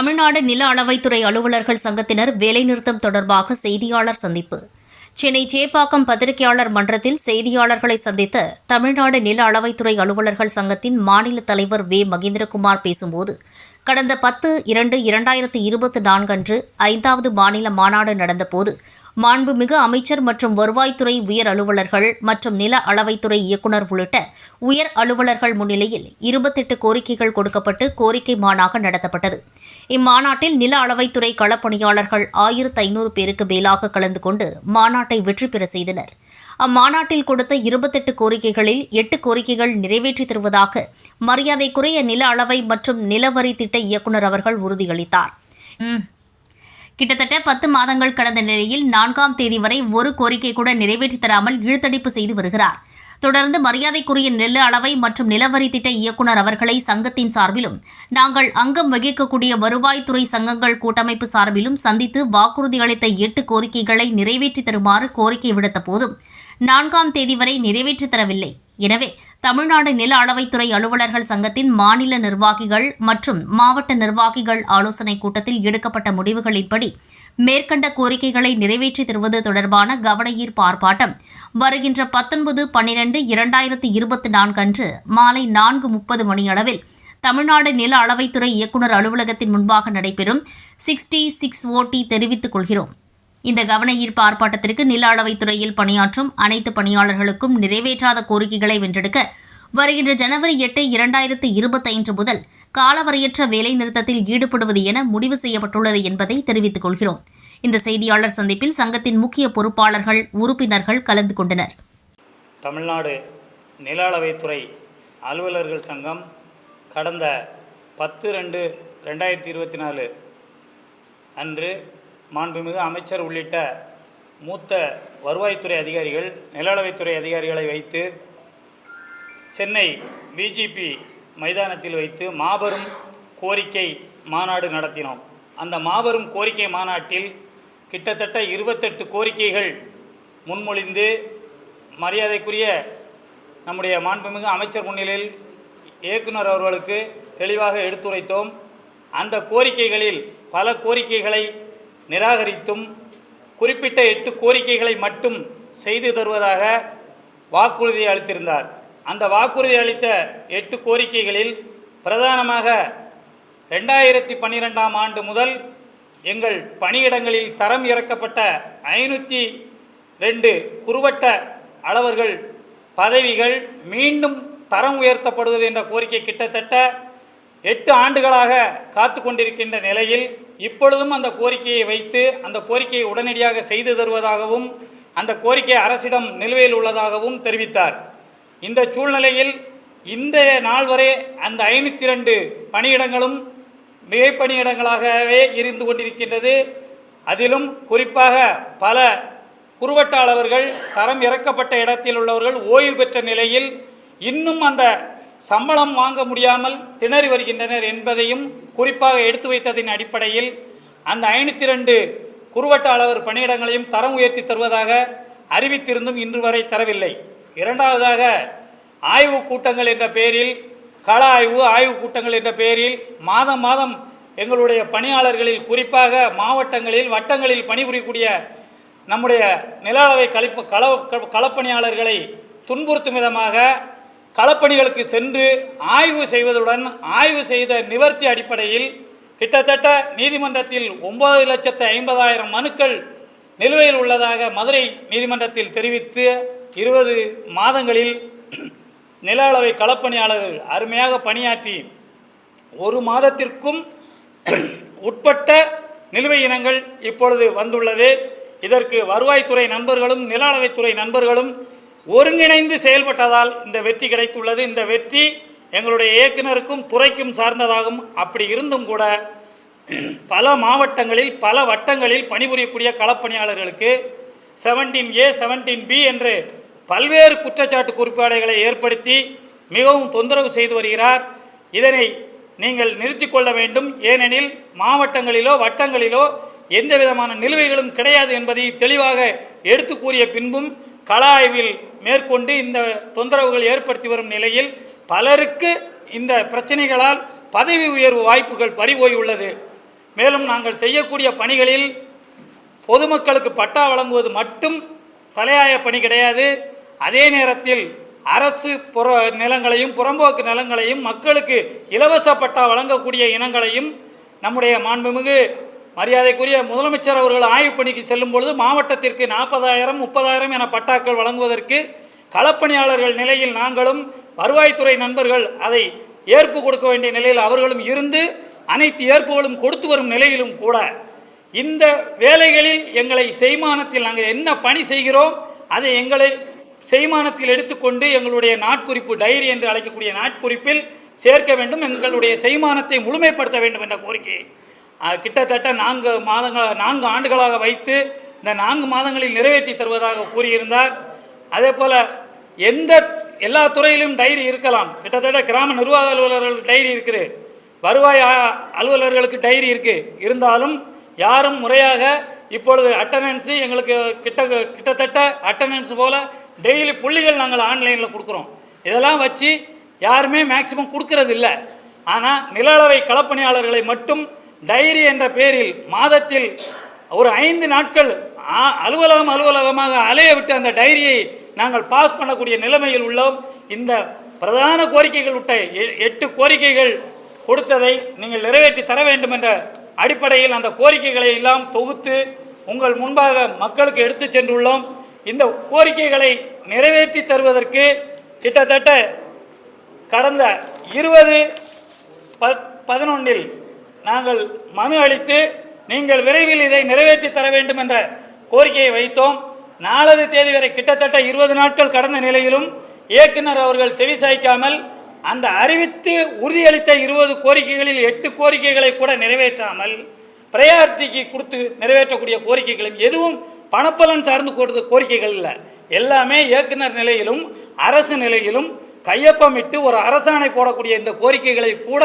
தமிழ்நாடு நில அளவைத்துறை அலுவலர்கள் சங்கத்தினர் வேலைநிறுத்தம் தொடர்பாக செய்தியாளர் சந்திப்பு. சென்னை சேப்பாக்கம் பத்திரிகையாளர் மன்றத்தில் செய்தியாளர்களை சந்தித்த தமிழ்நாடு நில அளவைத்துறை அலுவலர்கள் சங்கத்தின் மாநில தலைவர் வே. மகேந்திரகுமார் பேசும்போது கடந்த பத்து இரண்டு இரண்டாயிரத்து இருபத்தி நான்கன்று ஐந்தாவது மாநில மாநாடு நடந்தபோது மாண்புமிகு அமைச்சர் மற்றும் வருவாய்த்துறை உயர் அலுவலர்கள் மற்றும் நில அளவைத்துறை இயக்குநர் உள்ளிட்ட உயர் அலுவலர்கள் முன்னிலையில் இருபத்தெட்டு கோரிக்கைகள் கொடுக்கப்பட்டு கோரிக்கை மாநாடு நடத்தப்பட்டது. இம்மாநாட்டில் நில அளவைத்துறை களப்பணியாளர்கள் ஆயிரத்து ஐநூறு பேருக்கு மேலாக கலந்து கொண்டு மாநாட்டை வெற்றி பெற செய்தனர். அம்மாநாட்டில் கொடுத்த இருபத்தெட்டு கோரிக்கைகளில் எட்டு கோரிக்கைகள் நிறைவேற்றி தருவதாக மரியாதைக்குரிய நில அளவை மற்றும் நிலவரி திட்ட இயக்குநர் அவர்கள் உறுதியளித்தார். ம். கிட்டத்தட்ட பத்து மாதங்கள் கடந்த நிலையில் நான்காம் தேதி வரை ஒரு கோரிக்கை கூட நிறைவேற்றி தராமல் இழுத்தடிப்பு செய்து வருகிறார். தொடர்ந்து மரியாதைக்குரிய நெல் அளவை மற்றும் நிலவரி திட்ட இயக்குநர் அவர்களை சங்கத்தின் சார்பிலும் நாங்கள் அங்கம் வகிக்கக்கூடிய வருவாய்த்துறை சங்கங்கள் கூட்டமைப்பு சார்பிலும் சந்தித்து வாக்குறுதி அளித்த எட்டு கோரிக்கைகளை நிறைவேற்றித் தருமாறு கோரிக்கை விடுத்த போதும் நான்காம் தேதி வரை நிறைவேற்றித் தரவில்லை. எனவே தமிழ்நாடு நில அளவைத்துறை அலுவலர்கள் சங்கத்தின் மாநில நிர்வாகிகள் மற்றும் மாவட்ட நிர்வாகிகள் ஆலோசனைக் கூட்டத்தில் எடுக்கப்பட்ட முடிவுகளின்படி மேற்கண்ட கோரிக்கைகளை நிறைவேற்றி தருவது தொடர்பான கவனஈர்ப்பு ஆர்ப்பாட்டம் வருகின்ற பத்தொன்பது பன்னிரண்டு இரண்டாயிரத்தி இருபத்தி நான்கு அன்று மாலை நான்கு முப்பது மணியளவில் தமிழ்நாடு நில அளவைத்துறை இயக்குநர் அலுவலகத்தின் முன்பாக நடைபெறும் சிக்ஸ்டி சிக்ஸ் ஓடி தெரிவித்துக் கொள்கிறோம். இந்த கவன ஈர்ப்பு ஆர்ப்பாட்டத்திற்கு நில அளவைத்துறையில் பணியாற்றும் அனைத்து பணியாளர்களுக்கும் நிறைவேற்றாத கோரிக்கைகளை வென்றெடுக்க வருகின்ற ஜனவரி எட்டு இரண்டாயிரத்து இருபத்தைந்து முதல் காலவரையற்ற வேலை நிறுத்தத்தில் ஈடுபடுவது என முடிவு செய்யப்பட்டுள்ளது என்பதை தெரிவித்துக் கொள்கிறோம். இந்த செய்தியாளர் சந்திப்பில் சங்கத்தின் முக்கிய பொறுப்பாளர்கள் உறுப்பினர்கள் கலந்து கொண்டனர். தமிழ்நாடு நில அளவைத்துறை அலுவலர்கள் சங்கம் கடந்த பத்து ரெண்டு ரெண்டாயிரத்தி இருபத்தி நாலு அன்று மாண்புமிகு அமைச்சர் உள்ளிட்ட மூத்த வருவாய்த்துறை அதிகாரிகள் நிலளவைத்துறை அதிகாரிகளை வைத்து சென்னை பிஜிபி மைதானத்தில் வைத்து மாபெரும் கோரிக்கை மாநாடு நடத்தினோம். அந்த மாபெரும் கோரிக்கை மாநாட்டில் கிட்டத்தட்ட இருபத்தெட்டு கோரிக்கைகள் முன்மொழிந்து மரியாதைக்குரிய நம்முடைய மாண்புமிகு அமைச்சர் முன்னிலையில் இயக்குனர் அவர்களுக்கு தெளிவாக எடுத்துரைத்தோம். அந்த கோரிக்கைகளில் பல கோரிக்கைகளை நிராகரித்தும் குறிப்பிட்ட எட்டு கோரிக்கைகளை மட்டும் செய்து தருவதாக வாக்குறுதி அளித்திருந்தார். அந்த வாக்குறுதி அளித்த எட்டு கோரிக்கைகளில் பிரதானமாக ரெண்டாயிரத்தி பன்னிரெண்டாம் ஆண்டு முதல் எங்கள் பணியிடங்களில் தரம் இறக்கப்பட்ட ஐநூற்றி ரெண்டு குறுவட்ட அளவர்கள் பதவிகள் மீண்டும் தரம் உயர்த்தப்படுவது என்ற கோரிக்கை கிட்டத்தட்ட எட்டு ஆண்டுகளாக காத்து கொண்டிருக்கின்ற நிலையில் இப்பொழுதும் அந்த கோரிக்கையை வைத்து அந்த கோரிக்கையை உடனடியாக செய்து தருவதாகவும் அந்த கோரிக்கை அரசிடம் நிலுவையில் உள்ளதாகவும் தெரிவித்தார். இந்த சூழ்நிலையில் இந்த நாள் வரை அந்த ஐநூற்றி ரெண்டு பணியிடங்களும் மிகைப்பணியிடங்களாகவே இருந்து கொண்டிருக்கின்றது. அதிலும் குறிப்பாக பல குறுவட்டாளர்கள் தரம் இறக்கப்பட்ட இடத்தில் உள்ளவர்கள் ஓய்வு பெற்ற நிலையில் இன்னும் அந்த சம்பளம் வாங்க முடியாமல் திணறி வருகின்றனர் என்பதையும் குறிப்பாக எடுத்து வைத்ததின் அடிப்படையில் அந்த ஐநூற்றி ரெண்டு குறுவட்ட அளவர் பணியிடங்களையும் தரம் உயர்த்தி தருவதாக அறிவித்திருந்தும் இன்று வரை தரவில்லை. இரண்டாவதாக ஆய்வு கூட்டங்கள் என்ற பெயரில் கள ஆய்வு ஆய்வு கூட்டங்கள் என்ற பெயரில் மாதம் மாதம் எங்களுடைய பணியாளர்களில் குறிப்பாக மாவட்டங்களில் வட்டங்களில் பணிபுரியக்கூடிய நம்முடைய நில அளவை கழிப்பு கள களப்பணியாளர்களை துன்புறுத்தும் விதமாக களப்பணிகளுக்கு சென்று ஆய்வு செய்வதுடன் ஆய்வு செய்த நிவர்த்தி அடிப்படையில் கிட்டத்தட்ட நீதிமன்றத்தில் ஒன்பது லட்சத்து ஐம்பதாயிரம் மனுக்கள் நிலுவையில் உள்ளதாக மதுரை நீதிமன்றத்தில் தெரிவித்து இருபது மாதங்களில் நில அளவை களப்பணியாளர்கள் அருமையாக பணியாற்றி ஒரு மாதத்திற்கும் உட்பட்ட நிலுவை இனங்கள் இப்பொழுது வந்துள்ளது. இதற்கு வருவாய்த்துறை நண்பர்களும் நில அளவைத்துறை நண்பர்களும் ஒருங்கிணைந்து செயல்பட்டதால் இந்த வெற்றி கிடைத்துள்ளது. இந்த வெற்றி எங்களுடைய இயக்குனருக்கும் துறைக்கும் சார்ந்ததாகும் அப்படி இருந்தும் கூட பல மாவட்டங்களில் பல வட்டங்களில் பணிபுரியக்கூடிய களப்பணியாளர்களுக்கு செவன்டீன் ஏ செவன்டீன் பி என்று பல்வேறு குற்றச்சாட்டு குறிப்பாடுகளை ஏற்படுத்தி மிகவும் தொந்தரவு செய்து வருகிறார். இதனை நீங்கள் நிறுத்தி கொள்ள வேண்டும். ஏனெனில் மாவட்டங்களிலோ வட்டங்களிலோ எந்த விதமான நிலுவைகளும் கிடையாது என்பதை தெளிவாக எடுத்து கூறிய பின்பும் கள ஆய்வில் மேற்கொண்டு இந்த தொந்தரவுகள் ஏற்படுத்தி வரும் நிலையில் பலருக்கு இந்த பிரச்சனைகளால் பதவி உயர்வு வாய்ப்புகள் பறிபோய் உள்ளது மேலும் நாங்கள் செய்யக்கூடிய பணிகளில் பொதுமக்களுக்கு பட்டா வழங்குவது மட்டும் தலையாய பணி கிடையாது. அதே நேரத்தில் அரசு புற நிலங்களையும் புறம்போக்கு நிலங்களையும் மக்களுக்கு இலவச பட்டா வழங்கக்கூடிய இனங்களையும் நம்முடைய மாண்புமிகு மரியாதைக்குரிய முதலமைச்சர் அவர்கள் ஆய்வுப் பணிக்கு செல்லும் பொழுது மாவட்டத்திற்கு நாற்பதாயிரம் முப்பதாயிரம் என பட்டாக்கள் வழங்குவதற்கு களப்பணியாளர்கள் நிலையில் நாங்களும் வருவாய்த்துறை நண்பர்கள் அதை ஏற்பு கொடுக்க வேண்டிய நிலையில் அவர்களும் இருந்து அனைத்து ஏற்புகளும் கொடுத்து வரும் நிலையிலும் கூட இந்த வேலைகளில் எங்களை செய்மானத்தில் நாங்கள் என்ன பணி செய்கிறோம் அதை எங்களை செய்மானத்தில் எடுத்துக்கொண்டு எங்களுடைய நாட்குறிப்பு டைரி என்று அழைக்கக்கூடிய நாட்குறிப்பில் சேர்க்க வேண்டும். எங்களுடைய செய்மானத்தை முழுமைப்படுத்த வேண்டும் என்ற கோரிக்கையை கிட்டத்தட்ட நான்கு மாதங்கள் நான்கு ஆண்டுகளாக வைத்து இந்த நான்கு மாதங்களில் நிறைவேற்றி தருவதாக கூறியிருந்தார். அதே போல் எந்த எல்லா துறையிலும் டைரி இருக்கலாம். கிட்டத்தட்ட கிராம நிர்வாக அலுவலர்களுக்கு டைரி இருக்குது. வருவாய் அலுவலர்களுக்கு டைரி இருக்குது இருந்தாலும் யாரும் முறையாக இப்பொழுது அட்டண்டன்ஸு எங்களுக்கு கிட்ட கிட்டத்தட்ட அட்டண்டன்ஸ் போல் டெய்லி புள்ளிகள் நாங்கள் ஆன்லைனில் கொடுக்குறோம். இதெல்லாம் வச்சு யாருமே மேக்சிமம் கொடுக்கறது இல்லை ஆனால் நில அளவை களப்பணியாளர்களை மட்டும் டைரி என்ற பேரில் மாதத்தில் ஒரு ஐந்து நாட்கள் அலுவலகம் அலுவலகமாக அலைய விட்டு அந்த டைரியை நாங்கள் பாஸ் பண்ணக்கூடிய நிலைமையில் உள்ளோம். இந்த பிரதான கோரிக்கைகள் விட்ட எ- எட்டு கோரிக்கைகள் கொடுத்ததை நீங்கள் நிறைவேற்றி தர வேண்டும் என்ற அடிப்படையில் அந்த கோரிக்கைகளை எல்லாம் தொகுத்து உங்கள் முன்பாக மக்களுக்கு எடுத்து சென்றுள்ளோம். இந்த கோரிக்கைகளை நிறைவேற்றி தருவதற்கு கிட்டத்தட்ட கடந்த இருபது ப பதினொன்றில் நாங்கள் மனு அளித்து நீங்கள் விரைவில் இதை நிறைவேற்றி தர வேண்டும் என்ற கோரிக்கையை வைத்தோம். நாலது தேதி வரை கிட்டத்தட்ட இருபது நாட்கள் கடந்த நிலையிலும் இயக்குனர் அவர்கள் செவிசாய்க்காமல் அந்த அறிவித்து உறுதியளித்த இருபது கோரிக்கைகளில் எட்டு கோரிக்கைகளை கூட நிறைவேற்றாமல் பிரயாரிட்டிக்கு கொடுத்து நிறைவேற்றக்கூடிய கோரிக்கைகளும் எதுவும் பணப்பலன் சார்ந்து கொடுத்த கோரிக்கைகள் இல்லை. எல்லாமே இயக்குனர் நிலையிலும் அரசு நிலையிலும் கையொப்பமிட்டு ஒரு அரசாணை போடக்கூடிய இந்த கோரிக்கைகளை கூட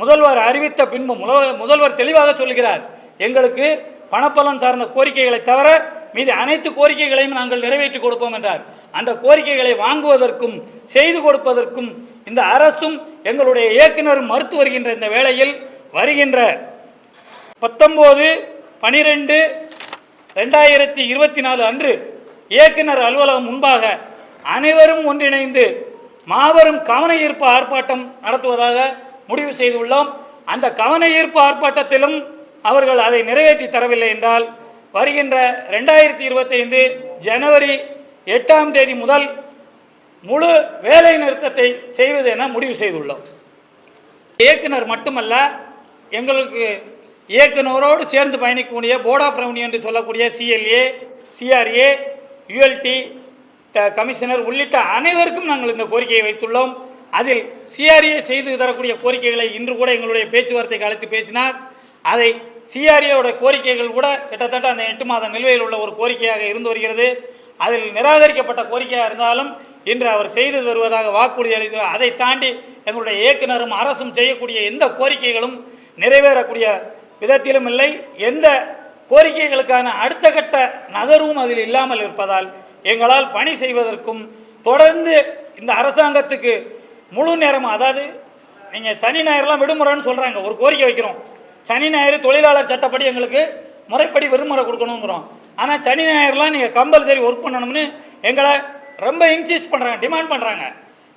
முதல்வர் அறிவித்த பின்பு முதல்வர் முதல்வர் தெளிவாக சொல்கிறார் எங்களுக்கு பணப்பலன் சார்ந்த கோரிக்கைகளை தவிர மீதி அனைத்து கோரிக்கைகளையும் நாங்கள் நிறைவேற்றி கொடுப்போம் என்றார். அந்த கோரிக்கைகளை வாங்குவதற்கும் செய்து கொடுப்பதற்கும் இந்த அரசும் எங்களுடைய இயக்குனரும் மறுத்து வருகின்ற இந்த வேளையில் வருகின்ற பத்தொம்போது பனிரெண்டு ரெண்டாயிரத்தி இருபத்தி நாலு அன்று இயக்குனர் அலுவலகம் முன்பாக அனைவரும் ஒன்றிணைந்து மாபெரும் கவன ஈர்ப்பு ஆர்ப்பாட்டம் நடத்துவதாக முடிவு செய்துள்ளோம். அந்த கவன ஈர்ப்பு ஆர்ப்பாட்டத்திலும் அவர்கள் அதை நிறைவேற்றி தரவில்லை என்றால் வருகின்ற ரெண்டாயிரத்தி இருபத்தைந்து ஜனவரி எட்டாம் தேதி முதல் முழு வேலை நிறுத்தத்தை செய்வது என முடிவு செய்துள்ளோம். இயக்குனர் மட்டுமல்ல எங்களுக்கு இயக்குனரோடு சேர்ந்து பயணிக்கக்கூடிய போர்ட் ஆஃப் ரெவன்யூ என்று சொல்லக்கூடிய சிஎல்ஏ சிஆர்ஏ யுஎல்டி கமிஷனர் உள்ளிட்ட அனைவருக்கும் நாங்கள் இந்த கோரிக்கையை வைத்துள்ளோம். அதில் சிஆர்ஏ செய்து தரக்கூடிய கோரிக்கைகளை இன்று கூட எங்களுடைய பேச்சுவார்த்தைக்கு அழைத்து பேசினார். அதை சிஆர்ஏவோட கோரிக்கைகள் கூட கிட்டத்தட்ட அந்த எட்டு மாத நிலுவையில் உள்ள ஒரு கோரிக்கையாக இருந்து வருகிறது. அதில் நிராகரிக்கப்பட்ட கோரிக்கையாக இருந்தாலும் இன்று அவர் செய்து தருவதாக வாக்குறுதி அளித்தார் அதை தாண்டி எங்களுடைய இயக்குனரும் அரசும் செய்யக்கூடிய எந்த கோரிக்கைகளும் நிறைவேறக்கூடிய விதத்திலும் இல்லை. எந்த கோரிக்கைகளுக்கான அடுத்த கட்ட நகர்வும் அதில் இல்லாமல் இருப்பதால் எங்களால் பணி செய்வதற்கும் தொடர்ந்து இந்த அரசாங்கத்துக்கு முழு நேரம் அதாவது நீங்கள் சனி ஞாயிறுலாம் விடுமுறைன்னு சொல்கிறாங்க ஒரு கோரிக்கை வைக்கிறோம். சனி ஞாயிறு தொழிலாளர் சட்டப்படி எங்களுக்கு முறைப்படி விடுமுறை கொடுக்கணுங்கிறோம். ஆனால் சனி ஞாயிறுலாம் நீங்கள் கம்பல்சரி ஒர்க் பண்ணணும்னு எங்களை ரொம்ப இன்சிஸ்ட் பண்ணுறாங்க டிமாண்ட் பண்ணுறாங்க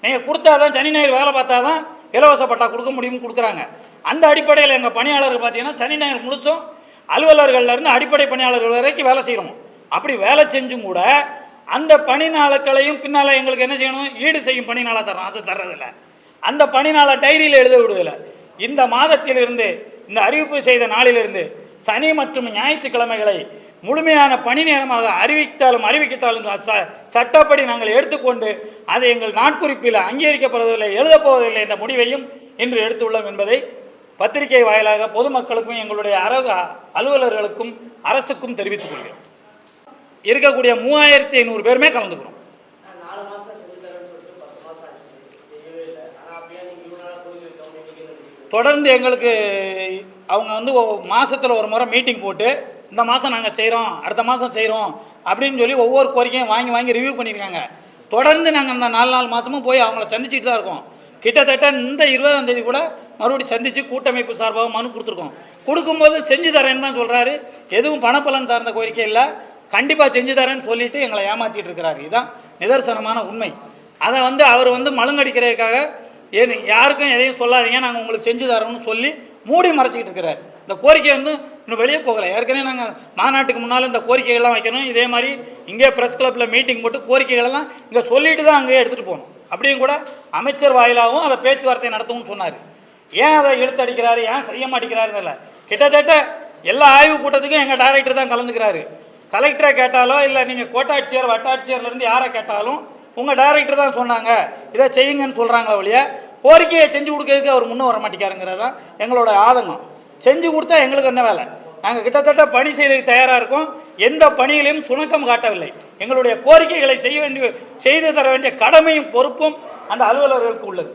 நீங்கள் கொடுத்தாதான் சனி ஞாயிறு வேலை பார்த்தா தான் இலவச பட்டா கொடுக்க முடியும்னு கொடுக்குறாங்க. அந்த அடிப்படையில் எங்கள் பணியாளர்கள் பார்த்தீங்கன்னா சனி ஞாயிறு முடிச்சோம் அலுவலர்கள்லேருந்து அடிப்படை பணியாளர்கள் வரைக்கும் வேலை செய்கிறோம் அப்படி வேலை செஞ்சும் கூட அந்த பணி நாட்களையும் பின்னால் எங்களுக்கு என்ன செய்யணும்? ஈடு செய்யும் பணி நாளாக தரோம் அது தர்றதில்ல. அந்த பணி நாளை டைரியில் எழுத விடுவதில்லை. இந்த மாதத்திலிருந்து இந்த அறிவிப்பு செய்த நாளிலிருந்து சனி மற்றும் ஞாயிற்றுக்கிழமைகளை முழுமையான பணி நேரமாக அறிவித்தாலும் அறிவிக்கத்தாலும் ச- சட்டப்படி நாங்கள் எடுத்துக்கொண்டு அதை எங்கள் நாட்குறிப்பில் அங்கீகரிக்கப்படுவதில்லை எழுதப்போவதில்லை என்ற முடிவையும் இன்று எடுத்துள்ளோம் என்பதை பத்திரிகை வாயிலாக பொதுமக்களுக்கும் எங்களுடைய அரக அலுவலர்களுக்கும் அரசுக்கும் தெரிவித்துக் கொள்கிறோம். இருக்கக்கூடிய மூவாயிரத்தி ஐநூறு பேருமே கலந்துக்கிறோம். தொடர்ந்து எங்களுக்கு அவங்க வந்து மாதத்தில் ஒரு முறை மீட்டிங் போட்டு இந்த மாதம் நாங்கள் செய்கிறோம் அடுத்த மாதம் செய்கிறோம் அப்படின்னு சொல்லி ஒவ்வொரு கோரிக்கையும் வாங்கி வாங்கி ரிவ்யூ பண்ணியிருக்காங்க. தொடர்ந்து நாங்கள் இந்த நாலு நாலு மாதமும் போய் அவங்கள சந்திச்சுட்டு தான் இருக்கோம். கிட்டத்தட்ட இந்த இருபதாம் தேதி கூட மறுபடியும் சந்தித்து கூட்டமைப்பு சார்பாக மனு கொடுத்துருக்கோம். கொடுக்கும்போது செஞ்சு தரேன்னு தான் சொல்கிறாரு எதுவும் பணப்பலன் சார்ந்த கோரிக்கை இல்லை. கண்டிப்பாக செஞ்சு தரேன்னு சொல்லிட்டு எங்களை ஏமாற்றிட்டு இருக்கிறாரு. இதுதான் நிதர்சனமான உண்மை. அதை வந்து அவர் வந்து மழுங்கடிக்கிறதுக்காக ஏன் யாருக்கும் எதையும் சொல்லாதீங்க. நாங்கள் உங்களுக்கு செஞ்சு தரோம்னு சொல்லி மூடி மறைச்சிக்கிட்டு இருக்கிறார். இந்த கோரிக்கை வந்து இன்னும் வெளியே போகலை. ஏற்கனவே நாங்கள் மாநாட்டுக்கு முன்னால் இந்த கோரிக்கைகள்லாம் வைக்கணும். இதே மாதிரி இங்கே ப்ரெஸ் கிளப்பில் மீட்டிங் போட்டு கோரிக்கைகளெல்லாம் இங்கே சொல்லிட்டு தான் அங்கேயே எடுத்துகிட்டு போகணும். அப்படியும் கூட அமைச்சர் வாயிலாகவும் அதை பேச்சுவார்த்தை நடத்தவும் சொன்னார். ஏன் அதை இழுத்தடிக்கிறாரு ஏன் செய்ய மாட்டேங்கிறாருன்னு கிட்டத்தட்ட எல்லா ஆய்வு கூட்டத்துக்கும் எங்கள் டைரக்டர் தான் கலந்துக்கிறாரு. கலெக்டரை கேட்டாலோ இல்லை நீங்கள் கோட்டாட்சியர் வட்டாட்சியர்லேருந்து யாரை கேட்டாலும் உங்கள் டைரக்டர் தான் சொன்னாங்க. இதை செய்யுங்கன்னு சொல்கிறாங்களே ஒழிய கோரிக்கையை செஞ்சு கொடுக்கறதுக்கு அவர் முன்னே வர மாட்டேங்கிறாருங்கிறது தான் எங்களோட ஆதங்கம். செஞ்சு கொடுத்தா எங்களுக்கு என்ன வேலை? நாங்கள் கிட்டத்தட்ட பணி செய்கிறதுக்கு தயாராக இருக்கோம். எந்த பணிகளையும் சுணக்கம் காட்டவில்லை. எங்களுடைய கோரிக்கைகளை செய்ய வேண்டிய செய்து தர வேண்டிய கடமையும் பொறுப்பும் அந்த அலுவலர்களுக்கு உள்ளது.